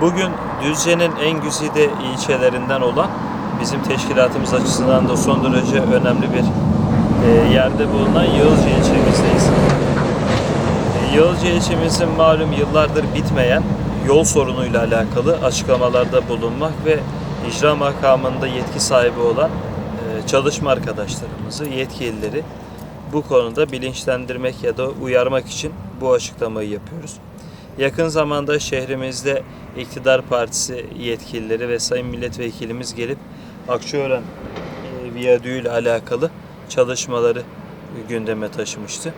Bugün Düzce'nin en güzide ilçelerinden olan bizim teşkilatımız açısından da son derece önemli bir e, yerde bulunan Yağızca ilçemizdeyiz. E, Yağızca ilçemizin malum yıllardır bitmeyen yol sorunuyla alakalı açıklamalarda bulunmak ve icra makamında yetki sahibi olan e, çalışma arkadaşlarımızı, yetkilileri bu konuda bilinçlendirmek ya da uyarmak için bu açıklamayı yapıyoruz. Yakın zamanda şehrimizde iktidar partisi yetkilileri ve sayın milletvekilimiz gelip Akçaören e, viyadüğü ile alakalı çalışmaları gündeme taşımıştı.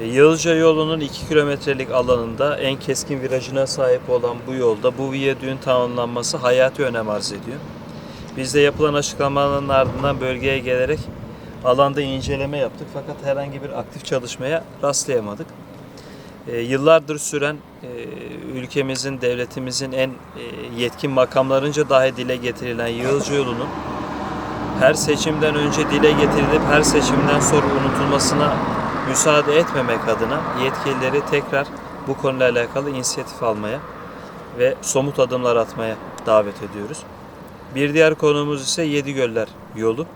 E, Yağızca yolunun 2 kilometrelik alanında en keskin virajına sahip olan bu yolda bu viyadüğün tamamlanması hayati önem arz ediyor. Biz de yapılan açıklamaların ardından bölgeye gelerek alanda inceleme yaptık fakat herhangi bir aktif çalışmaya rastlayamadık. E, yıllardır süren e, ülkemizin, devletimizin en e, yetkin makamlarınca dahi dile getirilen Yağızca yolunun her seçimden önce dile getirilip her seçimden sonra unutulmasına müsaade etmemek adına yetkilileri tekrar bu konuyla alakalı inisiyatif almaya ve somut adımlar atmaya davet ediyoruz. Bir diğer konumuz ise Yedigöller yolu.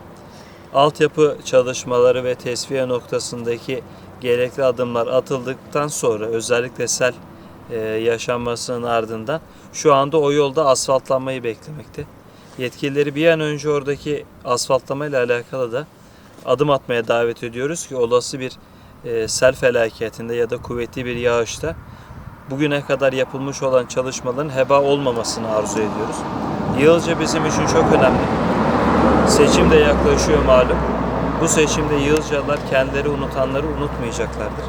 Altyapı çalışmaları ve tesviye noktasındaki gerekli adımlar atıldıktan sonra özellikle sel e, yaşanmasının ardından şu anda o yolda asfaltlanmayı beklemekte. Yetkilileri bir an önce oradaki asfaltlamayla alakalı da adım atmaya davet ediyoruz ki olası bir e, sel felaketinde ya da kuvvetli bir yağışta bugüne kadar yapılmış olan çalışmaların heba olmamasını arzu ediyoruz. Yığılca bizim için çok önemli. Seçim de yaklaşıyor malum. Bu seçimde Yığılcalılar kendileri unutanları unutmayacaklardır.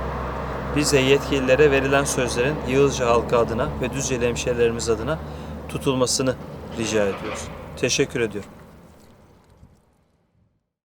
Biz de yetkililere verilen sözlerin Yığılca halkı adına ve Düzceli hemşehrilerimiz adına tutulmasını rica ediyoruz. Teşekkür ediyorum.